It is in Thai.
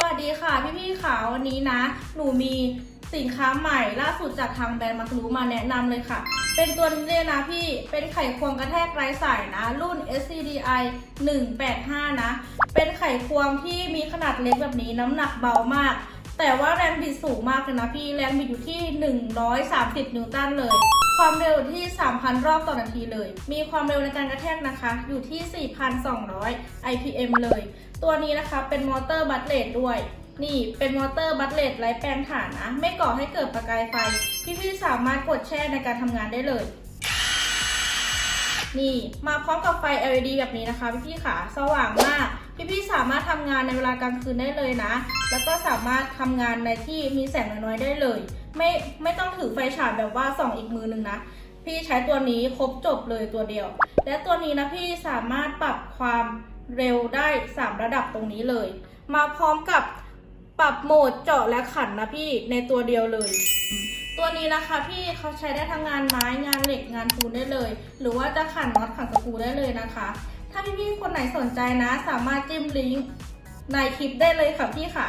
สวัสดีค่ะพี่พี่ๆขาวันนี้นะ หนูมีสินค้าใหม่ล่าสุดจากทางแบรนด์มักรู้มาแนะนำเลยค่ะ เป็นตัวนี้เลยนะพี่เป็นไขควงกระแทกไร้สายนะ รุ่น SCDI 185 นะ เป็นไขควงที่มีขนาดเล็กแบบนี้น้ำหนักเบามาก แต่ว่าแรงบิดสูงมากเลยนะพี่ แรงบิดอยู่ที่ 130 นิวตันเลย ความเร็วที่ 3,000 รอบต่อนาทีเลย มีความเร็วในการกระแทกนะคะ อยู่ที่ 4,200 IPM เลย ตัวนี้นะคะเป็นมอเตอร์บัตเลตด้วย นี่เป็นมอเตอร์บัตเลตไร้แปลงฐานนะ ไม่ก่อให้เกิดประกายไฟ พี่ๆสามารถกดแช่ในการทำงานได้เลยนี่มาพร้อมกับไฟ LED แบบนี้นะคะพี่ๆค่ะสว่างมาก พี่ๆสามารถทำงานในเวลากลางคืนได้เลยนะ แล้วก็สามารถทำงานในที่มีแสงน้อยๆได้เลย ไม่ไม่ต้องถือไฟฉายแบบว่าส่องอีกมือนึงนะพี่ใช้ตัวนี้ครบจบเลยตัวเดียว และตัวนี้นะพี่สามารถปรับความเร็วได้ 3 ระดับตรงนี้เลย มาพร้อมกับปรับโหมดเจาะและขันนะพี่ในตัวเดียวเลย ตัวนี้นะคะพี่เขาใช้ได้ทั้งงานไม้งานเหล็กงานปูนได้เลย หรือว่าจะขันน็อตขันสกรูได้เลยนะคะ ถ้าพี่ๆคนไหนสนใจนะ สามารถจิ้มลิงก์ในคลิปได้เลยค่ะพี่ค่ะ